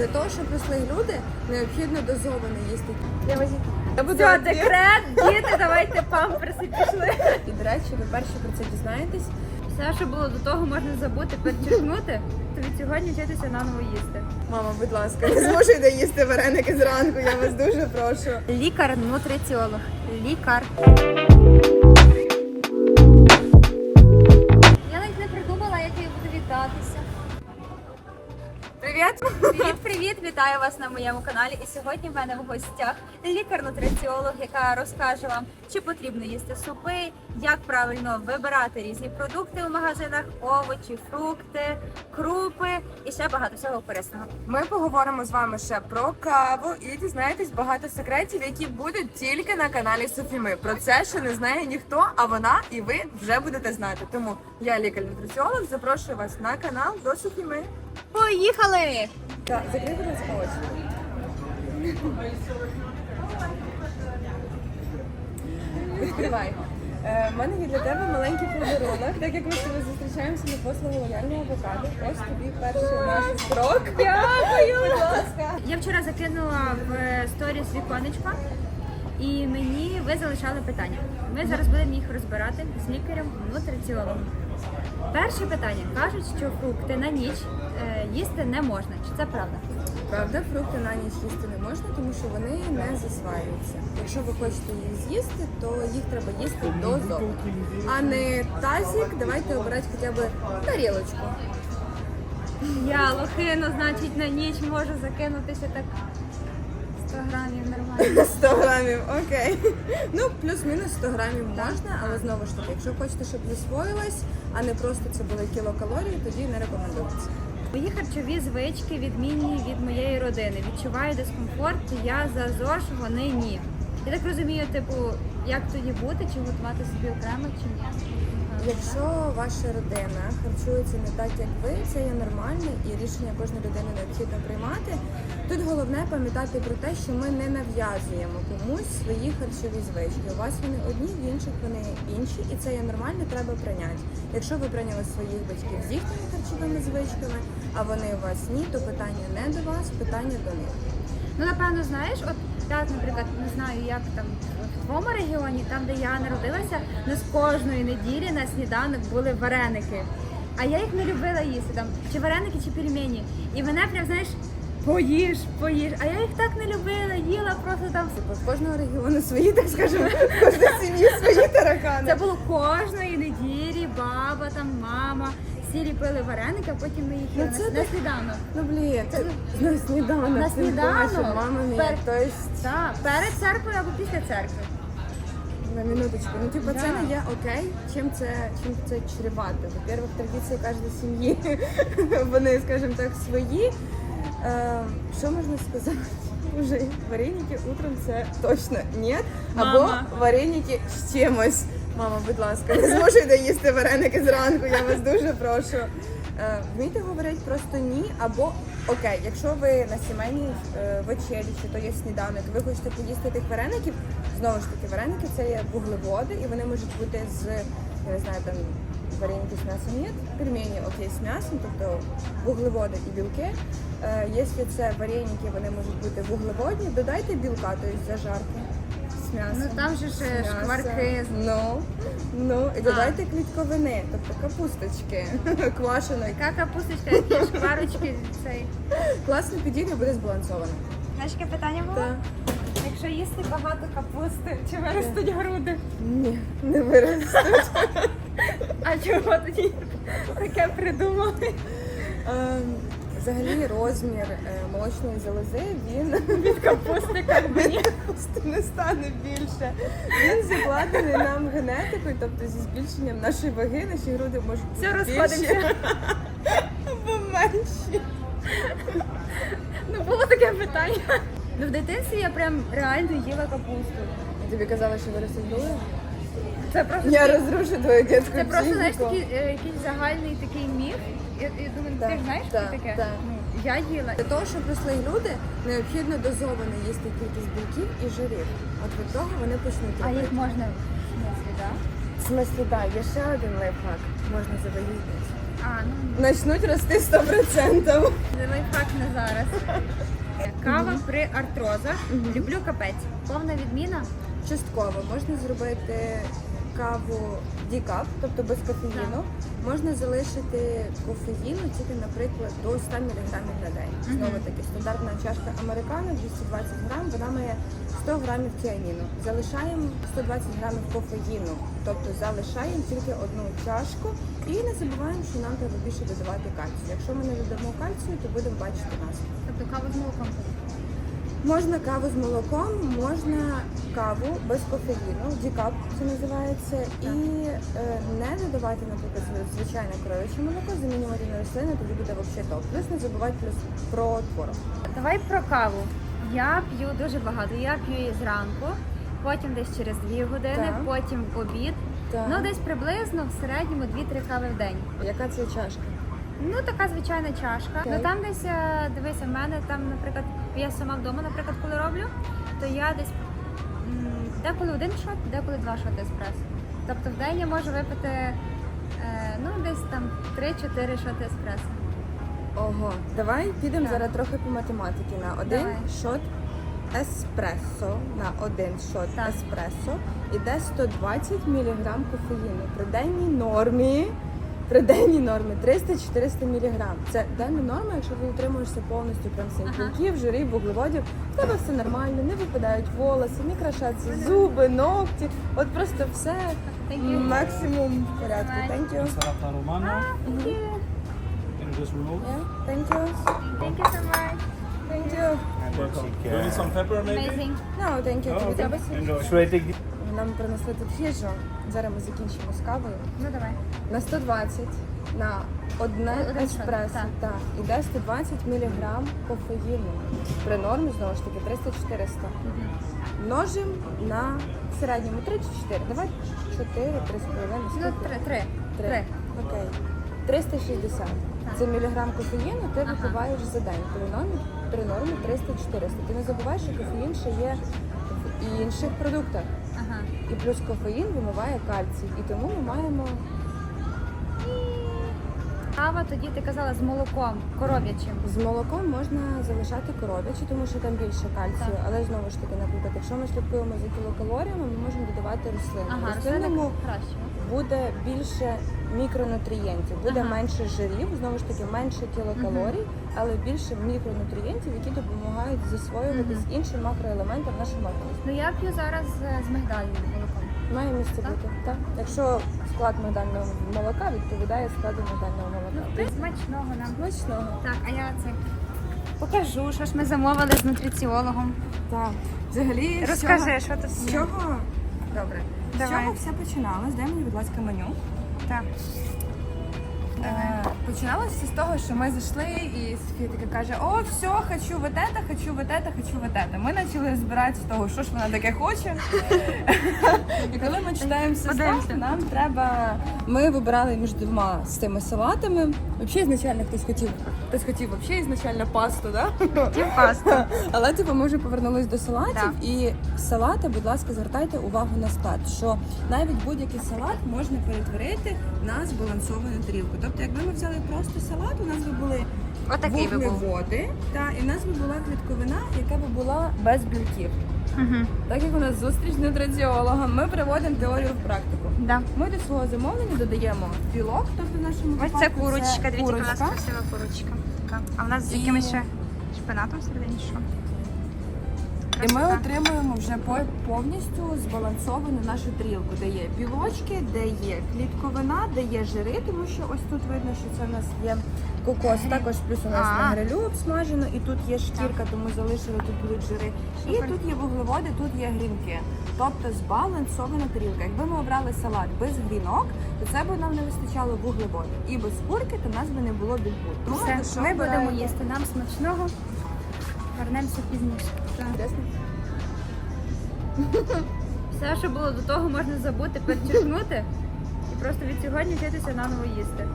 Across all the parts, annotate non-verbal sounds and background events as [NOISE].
Для того, щоб росли люди, необхідно дозовано їсти. Я буду Все, декрет, діти, давайте памперси пішли. І до речі, ви перші про це дізнаєтесь. Все, що було до того, можна забути, перечеркнути, то від сьогодні вчитися наново їсти. Мама, будь ласка, не змушуйте їсти вареники зранку, я вас дуже прошу. Лікар, нутриціолог. Лікар. Привіт! Привіт, привіт! Вітаю вас на моєму каналі. І сьогодні в мене в гостях лікар-нутриціолог, яка розкаже вам, чи потрібно їсти супи, як правильно вибирати різні продукти у магазинах, овочі, фрукти, крупи і ще багато всього корисного. Ми поговоримо з вами ще про каву і дізнаєтесь багато секретів, які будуть тільки на каналі Софіми. Про це ще не знає ніхто, а вона і ви вже будете знати. Тому я лікар-нутриціолог, запрошую вас на канал до Софіми. Поїхали! Так, закрий, будь ласка, очі. Відкривай. Е, в мене є для тебе маленький подарунок, так як ми з тобою зустрічаємося на послугу лояльного авокадо. Ось тобі перший наш строк. Дякую! Будь ласка. Я вчора закинула в сторіс віконечко, і мені ви залишали питання. Ми зараз будемо їх розбирати з лікарем нутриціологом. Перше питання кажуть, що фрукти на ніч е, їсти не можна. Чи це правда? Правда, фрукти на ніч їсти не можна, тому що вони не засваюються. Якщо ви хочете їх з'їсти, то їх треба їсти до дозово. А не тазик, давайте обирати хоча б тарілочку. Я лохину, значить, на ніч можу закинутися так 100 грамів нормально. [LAUGHS] 100 грамів, окей. Ну, плюс-мінус 100 грамів можна, але знову ж таки, якщо хочете, щоб засвоїлось, а не просто це були кілокалорії, тоді не рекомендується. Мої харчові звички відмінні від моєї родини. Відчуваю дискомфорт, я за ЗОЖ, вони ні. Я так розумію, типу, як тоді бути, чи готувати собі окремо, чи ні? Якщо ваша родина харчується не так, як ви, це є нормально і рішення кожної людини необхідно приймати. Тут головне пам'ятати про те, що ми не нав'язуємо комусь свої харчові звички. У вас вони одні, в інших вони інші, і це є нормально, треба прийняти. Якщо ви прийняли своїх батьків з їхніми харчовими звичками, а вони у вас ні, то питання не до вас, питання до них. Ну, напевно, знаєш, от я, наприклад, не знаю, як там в твоєму регіоні, там, де я народилася, ну з кожної неділі на сніданок були вареники. А я їх не любила їсти там, чи вареники, чи пельмені. І мене прям, знаєш, поїж, поїж. А я їх так не любила, їла просто там. В кожного регіону свої, так скажемо, [LAUGHS] в кожної сім'ї свої таракани. Це було кожної неділі, баба, там, мама. Всі ліпили вареники, а потім ми їх Ну, їли це на, на так. сніданок. Ну блін, це на сніданок. На сніданок? Мама мія, Пер- то есть Так, перед церквою або після церкви. на минуточку. Ну типу, це Да. не є окей. Чим це чим це чревато? Во-первых, традиції кожної сім'ї, [LAUGHS] вони, скажімо так, свої. Е, що можна сказати? [LAUGHS] Уже вареники утром це точно ні. Або Мама. вареники з чимось. Мама, будь ласка, не змушуйте їсти вареники зранку, я вас дуже прошу. Е, Вмійте говорити просто ні, або окей, якщо ви на сімейній е, вечері, чи то є сніданок, ви хочете поїсти тих вареників, знову ж таки, вареники це є вуглеводи, і вони можуть бути з, я не знаю, там вареники з м'ясом ні, пельмені окей з м'ясом, тобто вуглеводи і білки. Е, Якщо це вареники, вони можуть бути вуглеводні, додайте білка, тобто зажарки з м'ясом. Ну там же ж з шкварки. Ну, ну, і додайте клітковини, тобто капусточки [LAUGHS] квашеної. Яка капусточка, які шкварочки цей. Класно підійде, буде збалансовано. Знаєш, яке питання було? Так. Якщо їсти багато капусти, чи виростуть груди? Ні, не виростуть. [LAUGHS] А чого тоді таке придумали? Ем, Взагалі розмір е, молочної залози він Від капусти карбоні. просто [LAUGHS] не стане більше. Він закладений нам генетикою, тобто зі збільшенням нашої ваги наші груди можуть бути Все, більші або менші. Ну було таке питання. Ну в дитинстві я прям реально їла капусту. Тобі казали, що виростуть груди? Це просто Я розрушу твою дитячу це просто знаєш психіку. такий е, якийсь загальний такий міф. Я, я думаю, Так, ти ж знаєш так, що таке? так. Ну, я їла. Для того, щоб росли люди, необхідно дозовано їсти кількість білків і жирів. От від того вони почнуть А робити. їх можна в смислі, да? В смислі, так, є ще один лайфхак. Можна завагітніти. А, ну Почнуть рости 100%. це лайфхак не зараз. Кава при артрозах. Люблю капець. Повна відміна. Частково можна зробити каву дікап, тобто без кофеїну. Можна залишити кофеїну тільки, наприклад, до 100 мг на день. Знову таки, стандартна чашка американо 220 грам, вона має 100 грамів тіаніну. Залишаємо 120 грамів кофеїну, тобто залишаємо тільки одну чашку і не забуваємо, що нам треба більше додавати кальцію. Якщо ми не додамо кальцію, то будемо бачити нас. Тобто каву з молоком. Можна каву з молоком, можна каву без кофеїну, дікап це називається, і е, не додавати, наприклад, звичайне коров'яче молоко, замінювати на рослини, тоді буде взагалі топ. Плюс не забувати плюс про творог. Давай про каву. Я п'ю дуже багато. Я п'ю її зранку, потім десь через 2 години, Так. потім в обід. Так. Ну десь приблизно в середньому 2-3 кави в день. Яка це чашка? Ну така звичайна чашка. Ну там десь е, дивися, в мене там, наприклад, я сама вдома, наприклад, коли роблю, то я десь м, деколи один шот, деколи два шоти еспресо. Тобто в день я можу випити е, ну десь там 3-4 шоти еспресо. Ого, давай підемо Так. зараз трохи по математиці. На один Давай. шот еспресо, на один шот Так. еспресо іде 120 мг кофеїну. При денній нормі. При денній нормі 300-400 мг. Це денна норма, якщо ти утримуєшся повністю прям всіх Ага. білків, жирів, вуглеводів, в тебе все нормально, не випадають волоси, не крашаться зуби, ногті. От просто все максимум в порядку. Thank you. Thank you. Yeah, thank you. Thank you so much. Thank you. Do you need some pepper maybe? Amazing. No, thank you. Oh, okay. Enjoy. Should I take the... Нам принесли тут їжу. Зараз ми закінчимо з кавою. Ну давай. На 120 на одне Один шот, еспресо. так. Так, іде 120 мг кофеїну. При нормі знову ж таки 300-400. Множимо на середньому 3 чи 4. Давай 4, 3,5. Ну скільки? три, три. Три. Три. Окей. 360. Це міліграм кофеїну ти Ага. випиваєш за день. При нормі, при нормі 300-400. Ти не забуваєш, що кофеїн ще є в інших продуктах. Ага. І плюс кофеїн вимиває кальцій. І тому ми маємо Кава тоді ти казала з молоком, коров'ячим. з молоком можна залишати коров'ячі, тому що там більше кальцію. Так. Але знову ж таки, наприклад, якщо ми слідкуємо за кілокалоріями, ми можемо додавати рослини. Ага, рослинному краще. Буде більше мікронутрієнтів, буде Ага. менше жирів, знову ж таки менше кілокалорій, але більше мікронутрієнтів, які допомагають засвоюватись іншим макроелементам в нашому організмі. Ну я п'ю зараз е, з мигдальним молоком. Має місце Так. бути. Так. Якщо склад мигдального молока відповідає складу мигдального Ну, молока. смачного нам. Смачного. Так, а я це покажу, що ж ми замовили з нутриціологом. Так. Взагалі, Розкажи, що тут З чого? Добре. Давай. З чого все починалось? Дай мені, будь ласка, меню. Так. Е, починалося з того, що ми зайшли, і Софія така каже: О, все, хочу вот это, хочу вот это, хочу вот это. Ми почали збирати з того, що ж вона таке хоче. І коли ми читаємо состав, Подивимося. нам треба. Ми вибирали між двома з цими салатами. Взагалі, ізначально хтось хотів, хтось хотів взагалі ізначально пасту, да? Хотів пасту. [LAUGHS] Але типу, ми вже повернулись до салатів, Да. і салати, будь ласка, звертайте увагу на склад, що навіть будь-який салат можна перетворити на збалансовану тарілку. Тобто, якби ми взяли просто салат, у нас би були Отакий би був. вуглеводи, та і в нас би була клітковина, яка би була без білків. Угу. Так як у нас зустріч з нутриціологом, ми приводимо теорію в практику. Да. Ми до свого замовлення додаємо білок, тобто в нашому Ось це випадку курочка, дивіться, яка у нас курочка. красива курочка. Така. А в нас з І- якимось ще шпинатом всередині що? І ми Красота. отримуємо вже по- повністю збалансовану нашу тарілку, де є білочки, де є клітковина, де є жири, тому що ось тут видно, що це в нас є кокос. Також плюс у нас на грилю обсмажено, і тут є шкірка, тому залишили тут будуть жири. І тут є вуглеводи, тут є грінки. Тобто збалансована тарілка. Якби ми обрали салат без грінок, то це б нам не вистачало вуглеводів. І без курки, то в нас би не було. Тому Все, ми будемо їсти. Нам смачного. Вернемося пізніше. [LAUGHS] Все, що було до того, можна забути, перечеркнути і просто від сьогодні вчитися наново їсти.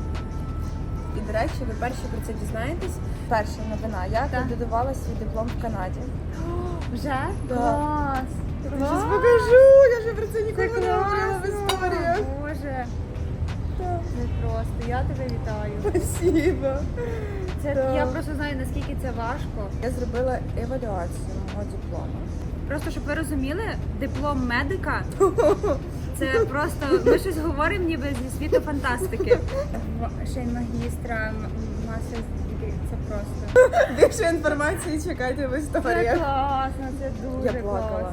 І, до речі, ви перші про це дізнаєтесь. Перша новина. Я Так. кандидувала свій диплом в Канаді. Вже? Да. Клас! Я Клас! покажу, я вже про це Це ніколи не говорила в історіях. Боже. Не просто, я тебе вітаю. Спасибо. Це Так. я просто знаю наскільки це важко. Я зробила евалюацію мого диплому. Просто щоб ви розуміли, диплом медика [LAUGHS] це просто ми щось говоримо ніби зі світу фантастики. Ще й магістра, мастер це просто. [LAUGHS] Більше інформації чекайте в Це історіях. класно, це дуже Я класно.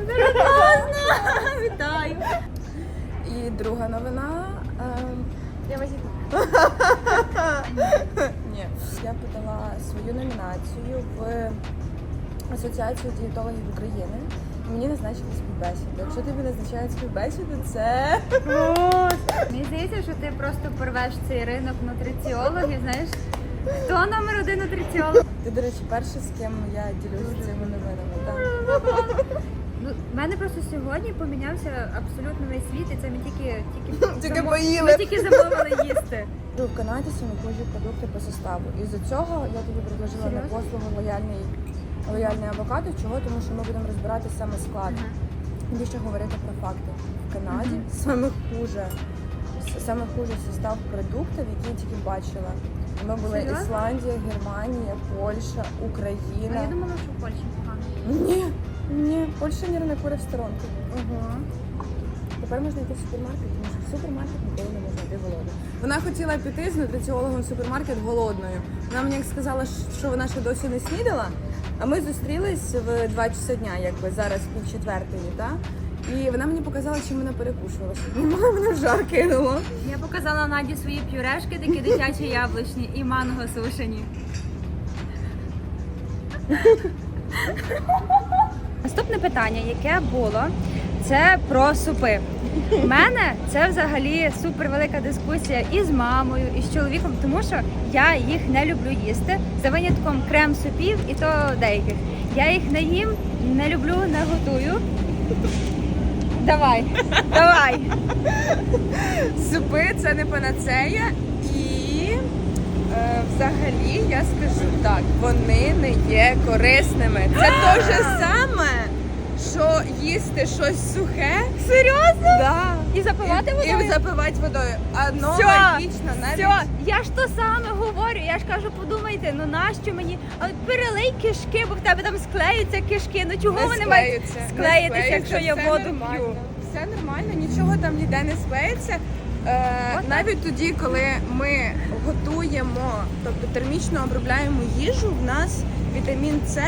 Дуже класно! [LAUGHS] Вітаю! І друга новина. ем, Я вас Ні, я подала свою номінацію в Асоціацію дієтологів України. Мені назначили співбесіду. Якщо тобі назначають співбесіду, це Мені здається, що ти просто порвеш цей ринок нутриціологів, знаєш. Хто номер один нутриціолог? ти, до речі, перший, з ким я ділюся цими новинами. Так. [LAUGHS] Ну, в мене просто сьогодні помінявся абсолютно весь світ, і це ми тільки тільки, [LAUGHS] Тільки замо- поїли. Ми тільки замовили їсти. Ну, В Канаді схожі продукти по составу. І з цього я тобі предложила на Серйозно? послугу лояльний, лояльний авокадо. Чого? Тому що ми будемо розбирати саме склад. Більше говорити про факти. В Канаді саме хуже, с- саме хуже состав продуктів, які я тільки бачила. Ми були Серйозно? Ісландія, Германія, Польща, А Україна. я думала, що в Польщі погано. Ні, ні, Польща не ринокури в сторонку. Ого. Тепер можна йти в супермаркет, тому що в супермаркет ніколи не можна йти голодною. Вона хотіла піти з нутриціологом в супермаркет голодною. Вона мені як сказала, що вона ще досі не снідала. А ми зустрілись в 2 часа дня, якби зараз пів четвертої, так? І вона мені показала, чим вона перекушувала. щоб Мама мене в жар кинуло. Я показала Наді свої пюрешки, такі дитячі яблучні і манго сушені. Наступне питання, яке було, це про супи. У мене це взагалі супер велика дискусія і з мамою, і з чоловіком, тому що я їх не люблю їсти за винятком крем супів і то деяких. Я їх не їм, не люблю, не готую. Давай, давай. Супи це не панацея, і е, взагалі я скажу так, вони не є корисними. Це те ж [GASPS] саме, що їсти щось сухе. Серйозно? Да. І запивати і, водою? І запивати водою. Одно Все, логічно, навіть. Все, я ж то саме говорю. Я ж кажу, подумайте, ну нащо мені? А от перелий кишки, бо в тебе там склеються кишки. Ну чого Не вони мають склеються, не склеїтися, якщо я все воду нормально. п'ю? Все нормально, нічого там ніде не склеїться. Е, Отак. навіть тоді, коли ми готуємо, тобто термічно обробляємо їжу, в нас вітамін С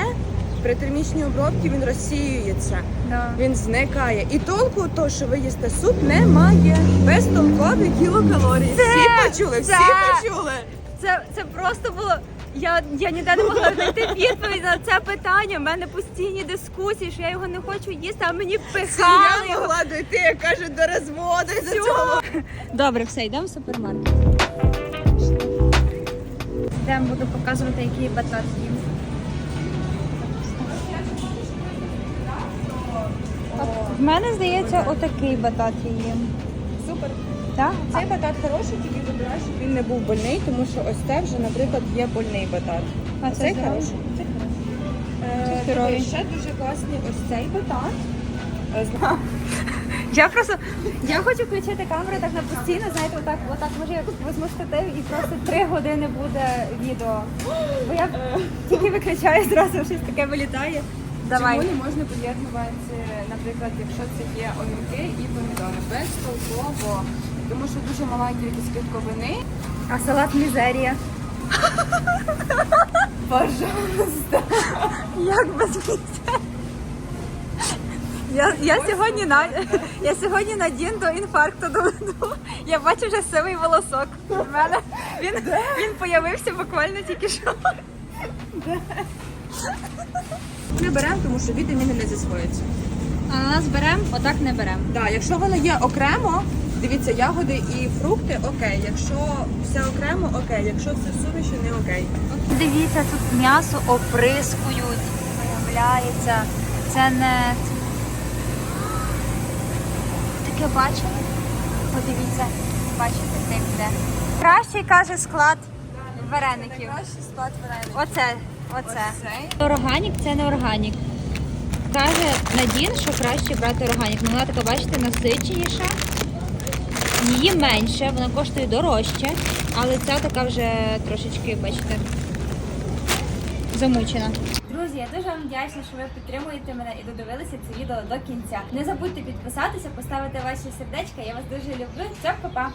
при термічній обробці він розсіюється, Да. він зникає. І толку то, що ви їсте суп, немає. Безтолкові кілокалорії. всі почули, всі почули. Це, це просто було. Я, я ніде не могла знайти відповідь на це питання. У мене постійні дискусії, що я його не хочу їсти, а мені впихали. Я могла дойти, як кажуть, до розводу Всьо. цього. Добре, все, йдемо в супермаркет. Йдемо, буду показувати, який батат їм. В мене здається, отакий батат їм. Супер. Так? Цей батат хороший, тільки вибирай, щоб він не був больний, тому що ось це вже, наприклад, є больний батат. А це хороший. здоровий? Е, здоровий. ще дуже класний ось цей батат. Е, Я просто я хочу включити камеру так на постійно, знаєте, отак, отак може я візьму штатив і просто три години буде відео. Бо я тільки виключаю зразу щось таке вилітає. Давай. Чому не можна поєднувати, наприклад, якщо це є огірки і помідори? Безтолково, тому що дуже мала кількість клітковини. А салат мізерія. [LAUGHS] Пожалуйста. Як без місця? Я, я сьогодні на я сьогодні на дін до інфаркту доведу. Я бачу вже сивий волосок. У мене він, він появився буквально тільки що. Ми беремо, тому що вітаміни не засвоюються. А на нас беремо, отак не беремо. Так, якщо воно є окремо, дивіться, ягоди і фрукти окей. Якщо все окремо, окей. Якщо все суміші, не окей. Дивіться, тут м'ясо оприскують. Виявляється, це не таке бачили? Подивіться, бачите, де йде. Кращий каже склад вареників. Найкращий склад вареників. Оце, оце. цей. Органік це не органік. Каже Надін, що краще брати органік. Ну, Вона така, бачите, насиченіша. Її менше, вона коштує дорожче, але ця така вже трошечки, бачите, замучена. Друзі, я дуже вам вдячна, що ви підтримуєте мене і додивилися це відео до кінця. Не забудьте підписатися, поставити ваші сердечка. Я вас дуже люблю. Все, па-па!